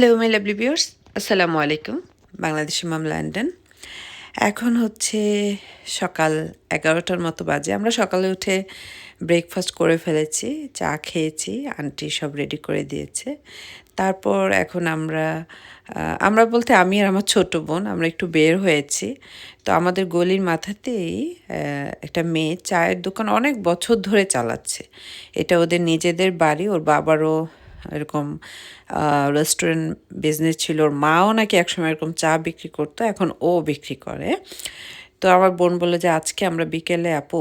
Hello my lovely viewers আসসালামু আলাইকুম বাংলাদেশি মাম London এখন হচ্ছে সকাল এগারোটার মতো বাজে। আমরা সকালে উঠে ব্রেকফাস্ট করে ফেলেছি, চা খেয়েছি আন্টি সব রেডি করে দিয়েছে। তারপর এখন আমরা আমরা বলতে আমি আর আমার ছোট বোন, আমরা একটু বের হয়েছি। তো আমাদের গলির মাথাতেই একটা মেয়ে চায়ের দোকান অনেক বছর ধরে চালাচ্ছে। এটা ওদের নিজেদের বাড়ি, ওর বাবারও এরকম রেস্টুরেন্ট বিজনেস ছিল, ওর মাও নাকি একসময় এরকম চা বিক্রি করতো, এখন ও বিক্রি করে। তো আমার বোন বলল যে, আজকে আমরা বিকেলে আপু,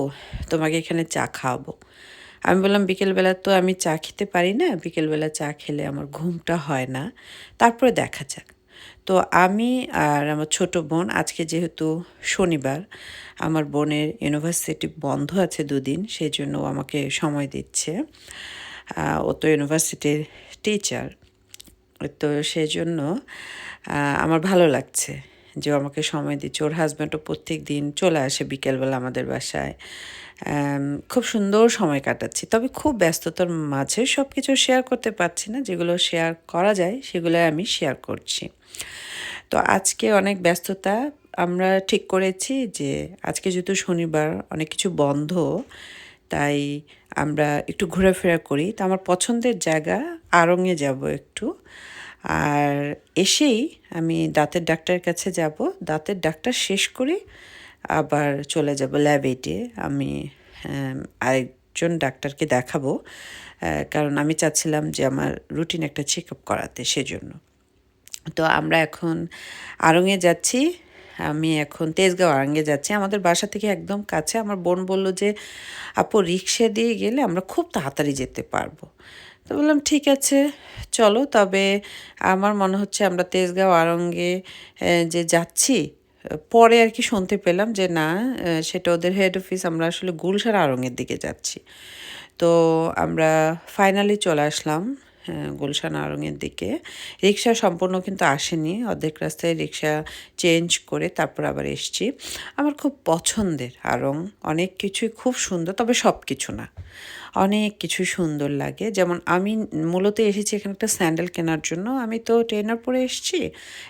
তোমাকে এখানে চা খাওয়াবো। আমি বললাম, বিকেলবেলা তো আমি চা খেতে পারি না, বিকেলবেলা চা খেলে আমার ঘুমটা হয় না। তারপরে দেখা যাক। তো আমি আর আমার ছোট বোন, আজকে যেহেতু শনিবার, আমার বোনের ইউনিভার্সিটি বন্ধ আছে দুদিন, সেই জন্য আমাকে সময় দিচ্ছে। ও তো ইউনিভার্সিটির টিচার তো সেই জন্য আমার ভালো লাগছে যে আমাকে সময় দিচ্ছে। ওর হাজব্যান্ডও প্রত্যেক দিন চলে আসে বিকেলবেলা আমাদের বাসায়। খুব সুন্দর সময় কাটাচ্ছি। তবে খুব ব্যস্ততার মাঝে সব কিছু শেয়ার করতে পারছি না। যেগুলো শেয়ার করা যায় সেগুলো আমি শেয়ার করছি। তো আজকে অনেক ব্যস্ততা আমরা ঠিক করেছি যে, আজকে যেহেতু শনিবার, অনেক কিছু বন্ধ তাই আমরা একটু ঘোরাফেরা করি। তো আমার পছন্দের জায়গা আড়ংয়ে যাব একটু। আর এসেই আমি দাঁতের ডাক্তারের কাছে যাব। দাঁতের ডাক্তার শেষ করে আবার চলে যাব ল্যাবেটে আমি আরেকজন ডাক্তারকে দেখাবো কারণ আমি চাচ্ছিলাম যে আমার রুটিন একটা চেক আপ করাতে সেজন্য। তো আমরা এখন আড়ংয়ে যাচ্ছি। আমি এখন তেজগাঁও আড়ঙ্গে যাচ্ছি। আমাদের বাসা থেকে একদম কাছে আমার বোন বলল যে আপু রিক্সা দিয়ে গেলে আমরা খুব তাড়াতাড়ি যেতে পারব। তো বললাম ঠিক আছে চলো। তবে আমার মনে হচ্ছে আমরা তেজগাঁও আড়ঙ্গে আহ, যে যাচ্ছি পরে আর কি শুনতে পেলাম যে না সেটা ওদের হেড অফিস আমরা আসলে গুলশার আড়ংয়ের দিকে যাচ্ছি। তো আমরা ফাইনালি চলে আসলাম। গুলশান আরঙের দিকে। রিক্সা সম্পূর্ণ কিন্তু আসেনি। অর্ধেক রাস্তায় রিক্সা চেঞ্জ করে তারপর আবার এসছি। আমার খুব পছন্দের আরং। অনেক কিছুই খুব সুন্দর, তবে সব কিছু না। অনেক কিছু সুন্দর লাগে। যেমন আমি মূলত এসেছি এখানে একটা স্যান্ডেল কেনার জন্য। আমি তো ট্রেনার পরে এসেছি।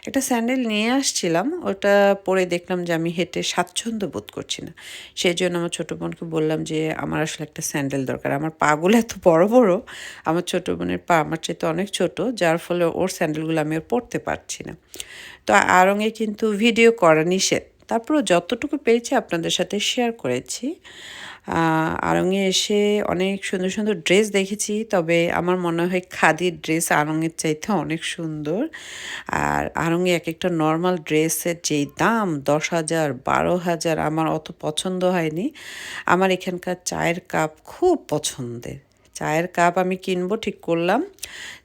একটা স্যান্ডেল নিয়ে আসছিলাম। ওটা পরে দেখলাম যে আমি হেঁটে স্বাচ্ছন্দ্য বোধ করছি না। সেই জন্য আমার ছোটো বোনকে বললাম যে, আমার আসলে একটা স্যান্ডেল দরকার। আমার পাগুলো এত বড় বড়, আমার ছোটো বোনের পা আমার চেয়ে তো অনেক ছোট, যার ফলে ওর স্যান্ডেলগুলো আমি আর পরতে পারছি না। তো আরঙে কিন্তু ভিডিও করা নিষেধ। তারপরও যতটুকু পেয়েছি আপনাদের সাথে শেয়ার করেছি। আড়ংয়ে এসে অনেক সুন্দর সুন্দর ড্রেস দেখেছি, তবে আমার মনে হয় খাদির ড্রেস আড়ংয়ের চাইতে অনেক সুন্দর। আর আড়ংয়ে এক একটা নর্মাল ড্রেসের যেই দাম দশ হাজার, বারো হাজার আমার অত পছন্দ হয়নি। আমার এখানকার চায়ের কাপ খুব পছন্দের। চায়ের কাপ আমি কিনবো, ঠিক করলাম,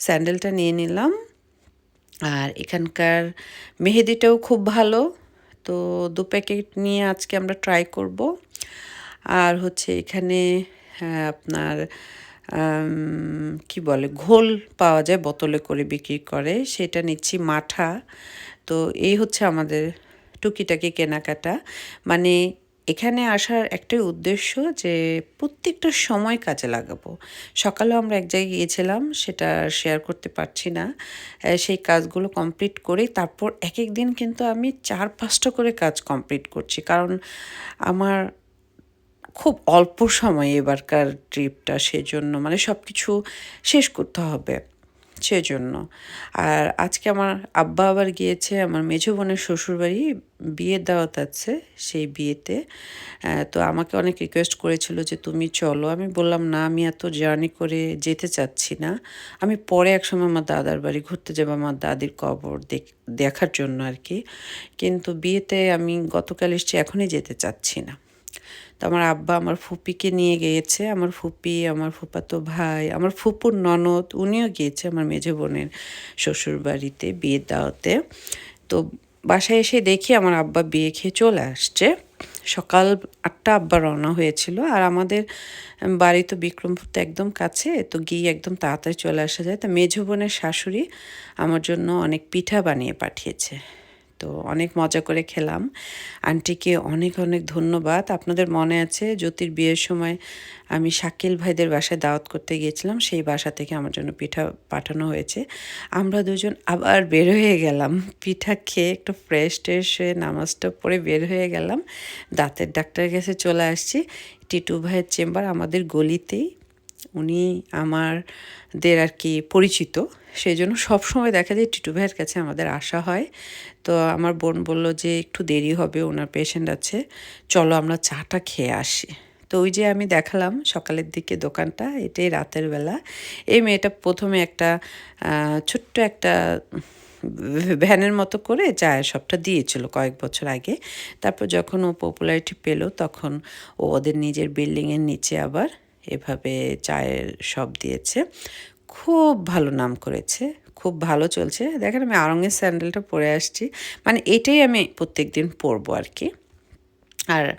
স্যান্ডেলটা নিয়ে নিলাম। আর এখানকার মেহেদিটাও খুব ভালো, তো দু প্যাকেট নিয়ে আজকে আমরা ট্রাই করব। আর হচ্ছে এখানে হ্যাঁ, আপনার কি বলে ঘোল পাওয়া যায় বোতলে করে বিক্রি করে সেটা নিচ্ছি মাঠা। তো এই হচ্ছে আমাদের টুকিটাকি কেনাকাটা। মানে এখানে আসার একটাই উদ্দেশ্য যে প্রত্যেকটা সময় কাজে লাগাবো। সকালেও আমরা এক জায়গায় গিয়েছিলাম সেটা শেয়ার করতে পারছি না। সেই কাজগুলো কমপ্লিট করে তারপর এক এক দিন কিন্তু আমি চার পাঁচটা করে কাজ কমপ্লিট করছি। কারণ আমার খুব অল্প সময় এবারকার ট্রিপটা সেজন্য মানে সব কিছু শেষ করতে হবে সেজন্য। আর আজকে আমার আব্বা আবার গিয়েছে, আমার মেঝো বোনের শ্বশুরবাড়ি, বিয়ের দাওয়াত আছে সেই বিয়েতে। তো আমাকে অনেক রিকোয়েস্ট করেছিল যে, তুমি চলো। আমি বললাম, না, আমি এত জার্নি করে যেতে চাচ্ছি না। আমি পরে একসময় আমার দাদার বাড়ি ঘুরতে যাব, আমার দাদির কবর দেখ- দেখার জন্য আর কি। কিন্তু বিয়েতে আমি গতকাল এসেছি, এখনই যেতে চাচ্ছি না। তো আমার আব্বা আমার ফুপিকে নিয়ে গিয়েছে। আমার ফুপি, আমার ফুপাতো ভাই, আমার ফুপুর ননদ উনিও গিয়েছে আমার মেজো বোনের শ্বশুর বাড়িতে বিয়ের দাওয়াতে। তো বাসায় এসে দেখি আমার আব্বা বিয়ে খেয়ে চলে আসছে। সকাল আটটা আব্বা রওনা হয়েছিল আর আমাদের বাড়ি তো বিক্রমপুর তো একদম কাছে, তো গিয়ে একদম তাড়াতাড়ি চলে আসা যায়। তা মেঝো বোনের শাশুড়ি আমার জন্য অনেক পিঠা বানিয়ে পাঠিয়েছে। তো অনেক মজা করে খেলাম। আন্টিকে অনেক অনেক ধন্যবাদ। আপনাদের মনে আছে জ্যোতির বিয়ের সময় আমি শাকিল ভাইদের বাসায় দাওয়াত করতে গিয়েছিলাম, সেই বাসা থেকে আমার জন্য পিঠা পাঠানো হয়েছে। আমরা দুজন আবার বের হয়ে গেলাম। পিঠা খেয়ে একটু ফ্রেশ ট্রেশ হয়ে নামাজটা পরে বের হয়ে গেলাম। দাঁতের ডাক্তারের কাছে চলে আসছি। টিটু ভাইয়ের চেম্বার আমাদের গলিতেই। উনি আমারদের আর কি পরিচিত। সেই জন্য সবসময় দেখা যায় টিটু ভাইয়ের কাছে আমাদের আসা হয়। তো আমার বোন বলল যে একটু দেরি হবে, ওনার পেশেন্ট আছে। চলো আমরা চাটা খেয়ে আসি। তো ওই যে আমি দেখালাম সকালের দিকে দোকানটা, এটাই রাতের বেলা। এই মেয়েটা প্রথমে একটা ছোট্ট একটা ভ্যানের মতো করে চায়ের সবটা দিয়েছিল কয়েক বছর আগে। তারপর যখন ও পপুলারিটি পেল, তখন ও ওদের নিজের বিল্ডিংয়ের নিচে আবার এভাবে চায়ের সব দিয়েছে। খুব ভালো নাম করেছে, খুব ভালো চলছে। দেখেন আমি আরঙের স্যান্ডেলটা পরে আসছি। মানে এটাই আমি প্রত্যেক দিন পরবো আর কি। আর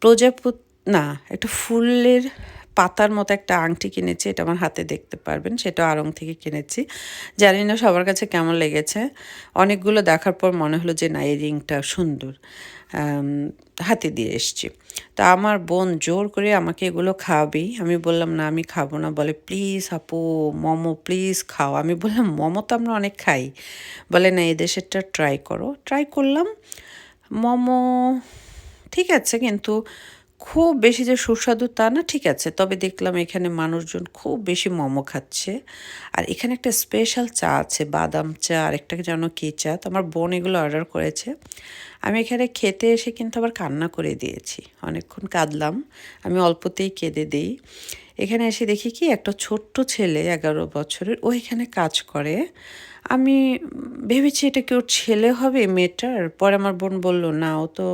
প্রজাপত, না, একটা ফুলের পাতার মতো একটা আংটি কিনেছি, এটা আমার হাতে দেখতে পারবেন, সেটা আড়ং থেকে কিনেছি। জানি না সবার কাছে কেমন লেগেছে। অনেকগুলো দেখার পর মনে হলো যে না, এই রিংটা সুন্দর। হাতে দিয়ে এসছি। তা আমার বোন জোর করে আমাকে এগুলো খাওয়াবেই। আমি বললাম, না, আমি খাব না। বলে, প্লিজ আপু, মোমো, প্লিজ খাও। আমি বললাম, মোমো তো আমরা অনেক খাই। বলে, না এই দেশেরটা ট্রাই করো। ট্রাই করলাম। মোমো ঠিক আছে, কিন্তু খুব বেশি যে সুস্বাদু তা না, ঠিক আছে, তবে দেখলাম এখানে মানুষজন খুব বেশি মোমো খাচ্ছে। আর এখানে একটা স্পেশাল চা আছে, বাদাম চা আর একটা যেন কী চা, তো আমার বোন এগুলো অর্ডার করেছে। আমি এখানে খেতে এসে কিন্তু আবার কান্না করে দিয়েছি, অনেকক্ষণ কাঁদলাম, আমি অল্পতেই কেঁদে দিই। এখানে এসে দেখি কি, একটা ছোট্ট ছেলে এগারো বছরের, ও এখানে কাজ করে। আমি ভেবেছি এটা কি ওর ছেলে হবে, মেয়েটার? পরে আমার বোন বলল, না, ও তো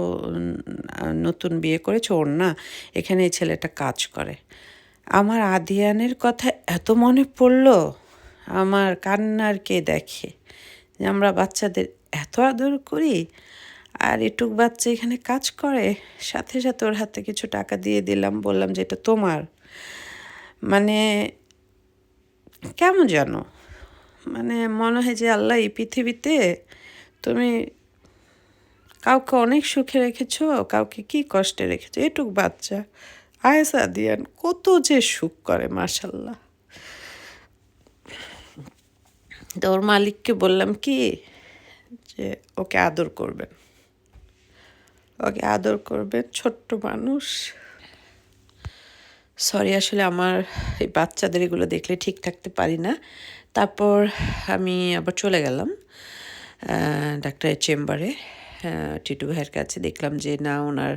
নতুন বিয়ে করেছে, ওর না। এখানে এই ছেলেটা কাজ করে। আমার আদিয়ানের কথা এত মনে পড়ল, আমার কান্নার কে দেখে? যে আমরা বাচ্চাদের এত আদর করি, আর এটুক বাচ্চা এখানে কাজ করে, সাথে সাথে ওর হাতে কিছু টাকা দিয়ে দিলাম, বললাম যে এটা তোমার। মানে কেমন জানো মানে মনে হয় যে, আল্লাহ এই পৃথিবীতে তুমি কাউকে অনেক সুখে রেখেছ, কাউকে কি কষ্টে রেখেছো? এটুক বাচ্চা, আয়সা দিয়ান কত যে সুখ করে মাসাল্লাহ তো ওর মালিককে বললাম কি যে, ওকে আদর করবেন। ওকে আদর করবেন, ছোট্ট মানুষ। সরি, আসলে আমার এই বাচ্চাদের এগুলো দেখলে ঠিক থাকতে পারি না। তারপর আমি আবার চলে গেলাম ডাক্তারের চেম্বারে টিটু ভাইয়ের কাছে দেখলাম যে না, ওনার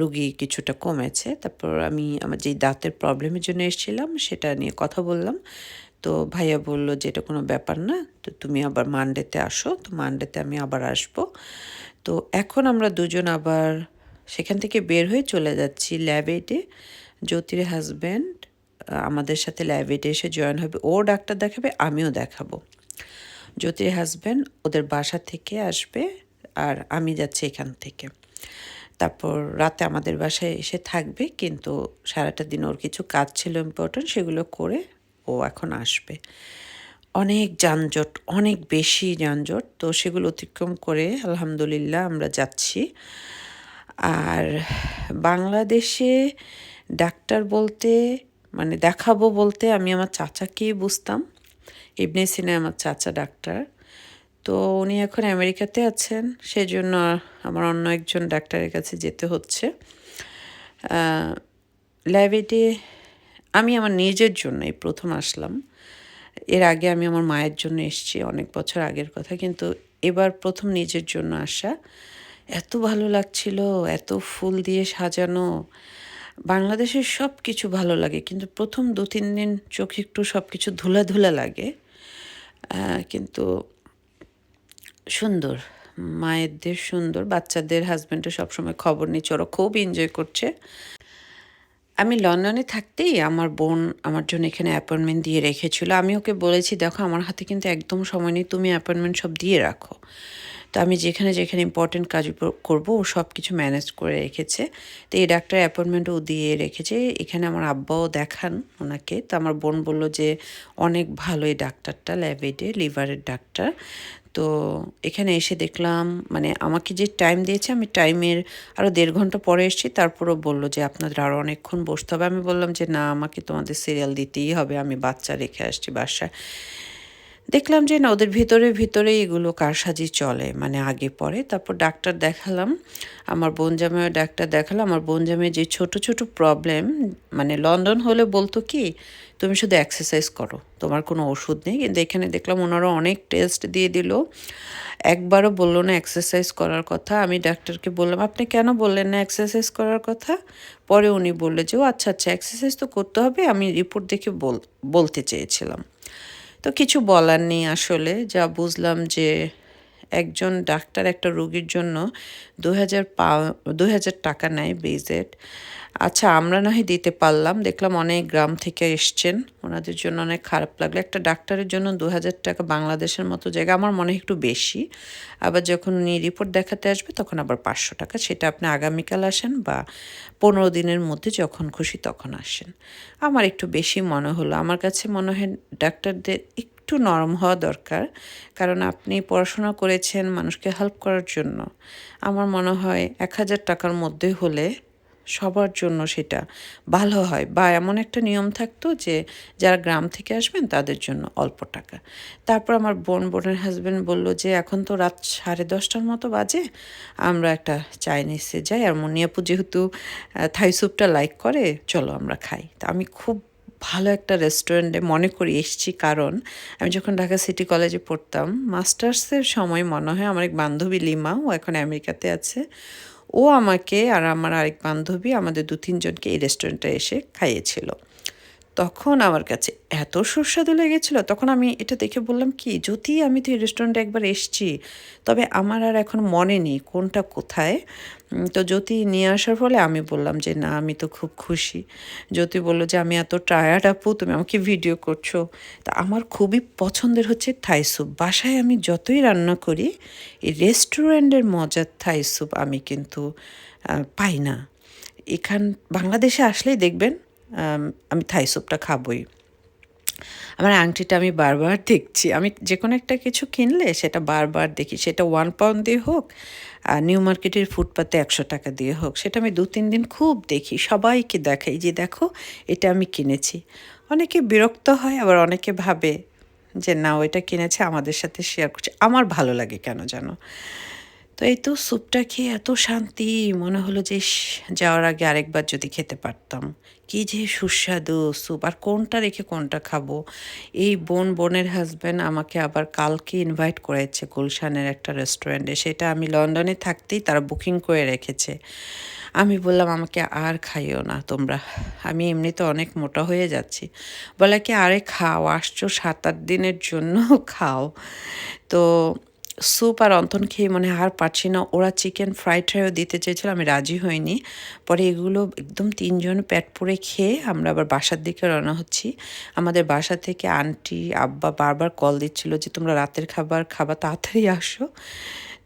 রুগী কিছুটা কমেছে। তারপর আমি আমার যেই দাঁতের প্রবলেমের জন্য এসেছিলাম সেটা নিয়ে কথা বললাম। তো ভাইয়া বলল যে এটা কোনো ব্যাপার না, তো তুমি আবার মানডেতে আসো, তো মানডেতে আমি আবার আসব। তো এখন আমরা দুজন আবার সেখান থেকে বের হয়ে চলে যাচ্ছি ল্যাবেটে, জ্যোতির হাজব্যান্ড আমাদের সাথে ল্যাবেটে এসে জয়েন হবে। ও ডাক্তার দেখাবে, আমিও দেখাবো। জ্যোতির হাজব্যান্ড ওদের বাসা থেকে আসবে আর আমি যাচ্ছি এখান থেকে। তারপর রাতে আমাদের বাসায় এসে থাকবে, কিন্তু সারাটা দিন ওর কিছু কাজ ছিল ইম্পর্টেন্ট সেগুলো করে ও এখন আসবে। অনেক যানজট, অনেক বেশি যানজট, তো সেগুলো অতিক্রম করে আলহামদুলিল্লাহ আমরা যাচ্ছি। আর বাংলাদেশে ডাক্তার বলতে মানে দেখাবো বলতে আমি আমার চাচাকেই বুঝতাম। ইবনে সিনে আমার চাচা ডাক্তার। তো উনি এখন আমেরিকাতে আছেন সেই জন্য আমার অন্য একজন ডাক্তারের কাছে যেতে হচ্ছে। ল্যাবেটে আমি আমার নিজের জন্য এই প্রথম আসলাম। এর আগে আমি আমার মায়ের জন্য এসেছি, অনেক বছর আগের কথা, কিন্তু এবার প্রথম নিজের জন্য আসা। এত ভালো লাগছিল, এত ফুল দিয়ে সাজানো। বাংলাদেশের সব কিছু ভালো লাগে, কিন্তু প্রথম দু, তিন দিন চোখে একটু সব কিছু ধুলা ধুলা লাগে। কিন্তু সুন্দর, মায়েদের সুন্দর, বাচ্চাদের হাজব্যান্ডের সবসময় খবর নিচ্ছে ওরা খুব এনজয় করছে। আমি লন্ডনে থাকতেই আমার বোন আমার জন্য এখানে অ্যাপয়েন্টমেন্ট দিয়ে রেখেছিল। আমি ওকে বলেছি, দেখো, আমার হাতে কিন্তু একদম সময় নেই, তুমি অ্যাপয়েন্টমেন্ট সব দিয়ে রাখো। তো আমি যেখানে যেখানে ইম্পর্টেন্ট কাজ করব, ও সব কিছু ম্যানেজ করে রেখেছে। তো এই ডাক্তার অ্যাপয়েন্টমেন্টও দিয়ে রেখেছে। এখানে আমার আব্বাও দেখান ওনাকে। তো আমার বোন বলল যে, অনেক ভালো এই ডাক্তারটা ল্যাবেডে লিভারের ডাক্তার তো এখানে এসে দেখলাম মানে আমাকে যে টাইম দিয়েছে, আমি টাইমের আরও দেড় ঘণ্টা পরে এসেছি। তারপরও বলল যে, আপনাদের আরও অনেকক্ষণ বসতে হবে। আমি বললাম যে, না, আমাকে তোমাদের সিরিয়াল দিতেই হবে। আমি বাচ্চা রেখে আসছি বাসায়। দেখলাম যে না, ওদের ভিতরে ভিতরে এগুলো কারসাজি চলে। মানে আগে পরে। তারপর ডাক্তার দেখালাম। আমার বোন জামাইয়ের ডাক্তার দেখালাম আমার বোন জামাইয়ের যে ছোট ছোট প্রবলেম মানে লন্ডন হলে বলতো কি, তুমি শুধু এক্সারসাইজ করো। তোমার কোনো ওষুধ নেই। কিন্তু এখানে দেখলাম ওনারা অনেক টেস্ট দিয়ে দিল। একবারও বলল না এক্সারসাইজ করার কথা। আমি ডাক্তারকে বললাম, আপনি কেন বললেন না এক্সারসাইজ করার কথা? পরে উনি বললে যে, ও আচ্ছা আচ্ছা এক্সারসাইজ তো করতে হবে। আমি রিপোর্ট দেখে বল, বলতে চেয়েছিলাম। তো কিছু বলার নেই আসলে। যা বুঝলাম যে একজন ডাক্তার একটা রোগীর জন্য দু হাজার পা দু হাজার টাকা নেয় বেজেট আচ্ছা আমরা না হয় দিতে পারলাম। দেখলাম অনেক গ্রাম থেকে এসছেন। ওনাদের জন্য অনেক খারাপ লাগল। একটা ডাক্তারের জন্য দু হাজার টাকা বাংলাদেশের মতো জায়গা আমার মনে হয় একটু বেশি। আবার যখন উনি রিপোর্ট দেখাতে আসবে, তখন আবার পাঁচশো টাকা। সেটা আপনি আগামীকাল আসেন বা পনেরো দিনের মধ্যে যখন খুশি তখন আসেন। আমার একটু বেশি মনে হলো। আমার কাছে মনে হয় ডাক্তারদের একটু নরম হওয়া দরকার। কারণ আপনি পড়াশোনা করেছেন মানুষকে হেল্প করার জন্য। আমার মনে হয় এক হাজার টাকার মধ্যে হলে সবার জন্য সেটা ভালো হয়। বা এমন একটা নিয়ম থাকতো যে, যারা গ্রাম থেকে আসবেন তাদের জন্য অল্প টাকা। তারপর আমার বোন, বোনের হাজব্যান্ড বলল যে, এখন তো রাত সাড়ে দশটার মতো বাজে, আমরা একটা চাইনিজে যাই। আর মনিয়াপু যেহেতু থাই স্যুপটা লাইক করে, চলো আমরা খাই। তা আমি খুব ভালো একটা রেস্টুরেন্টে মনে করি এসছি। কারণ আমি যখন ঢাকা সিটি কলেজে পড়তাম মাস্টার্সের সময় মনে হয় আমার এক বান্ধবী লিমা, ও এখন আমেরিকাতে আছে। ও আমাকে আর আমার আরেক বান্ধবী আমাদের দু তিনজনকে এই রেস্টুরেন্টে এসে খাইয়েছিল। তখন আমার কাছে এত সুস্বাদু লেগেছিল, তখন আমি এটা দেখে বললাম, কি, যদি আমি তো এই রেস্টুরেন্টে একবার এসছি, তবে আমার আর এখন মনে নেই কোনটা কোথায়? তো জ্যোতি নিয়ে আসার ফলে আমি বললাম যে, না, আমি তো খুব খুশি। জ্যোতি বলল যে, আমি এত টায়ার্ড আপু, তুমি আমাকে ভিডিও করছ। তা আমার খুবই পছন্দের হচ্ছে থাই স্যুপ বাসায় আমি যতই রান্না করি, এই রেস্টুরেন্টের মজার থাই স্যুপ আমি কিন্তু পাই না। এখান, বাংলাদেশে আসলেই দেখবেন আমি থাই স্যুপটা খাবই। আমার আংটিটা আমি বারবার দেখছি। আমি যে কোনো একটা কিছু কিনলে সেটা বারবার দেখি। সেটা ওয়ান পাউন্ড দিয়ে হোক আর নিউ মার্কেটের ফুটপাতে একশো টাকা দিয়ে হোক, সেটা আমি দু, তিন দিন খুব দেখি। সবাইকে দেখাই যে, দেখো, এটা আমি কিনেছি। অনেকে বিরক্ত হয়, আবার অনেকে ভাবে যে না ওইটা কিনেছে, আমাদের সাথে শেয়ার করছে। আমার ভালো লাগে কেন জানো? তো এই তো স্যুপটা খেয়ে এত শান্তি। মনে হলো যে যাওয়ার আগে আরেকবার যদি খেতে পারতাম। কি যে সুস্বাদু স্যুপ। আর কোনটা রেখে কোনটা খাব? এই বোন, বোনের হাজব্যান্ড আমাকে আবার কালকে ইনভাইট করেছে গুলশানের একটা রেস্টুরেন্টে সেটা আমি লন্ডনে থাকতেই তারা বুকিং করে রেখেছে। আমি বললাম, আমাকে আর খাইও না তোমরা। আমি এমনিতে অনেক মোটা হয়ে যাচ্ছি। বলে কি, আরে খাও, আসছো সাত, আট দিনের জন্য, খাও। তো স্যুপ আর অন্তন খেয়ে মনে আর পারছি না। ওরা চিকেন ফ্রাইড রাইও দিতে চেয়েছিল, আমি রাজি হইনি। পরে এগুলো একদম তিনজন প্যাট পরে খেয়ে আমরা আবার বাসার দিকে রওনা হচ্ছি। আমাদের বাসা থেকে আন্টি আব্বা বারবার কল দিচ্ছিল যে, তোমরা রাতের খাবার খাবার তাড়াতাড়ি আসো।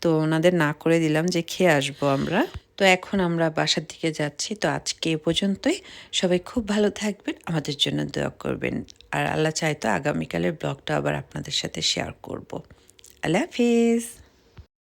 তো ওনাদের না করে দিলাম যে, খেয়ে আসব আমরা। তো এখন আমরা বাসার দিকে যাচ্ছি। তো আজকে এ পর্যন্তই। সবাই খুব ভালো থাকবেন, আমাদের জন্য দোয়া করবেন। আর আল্লাহ চাইতো আগামীকালের ব্লগটা আবার আপনাদের সাথে শেয়ার করব। আল্লাহ হাফিজ।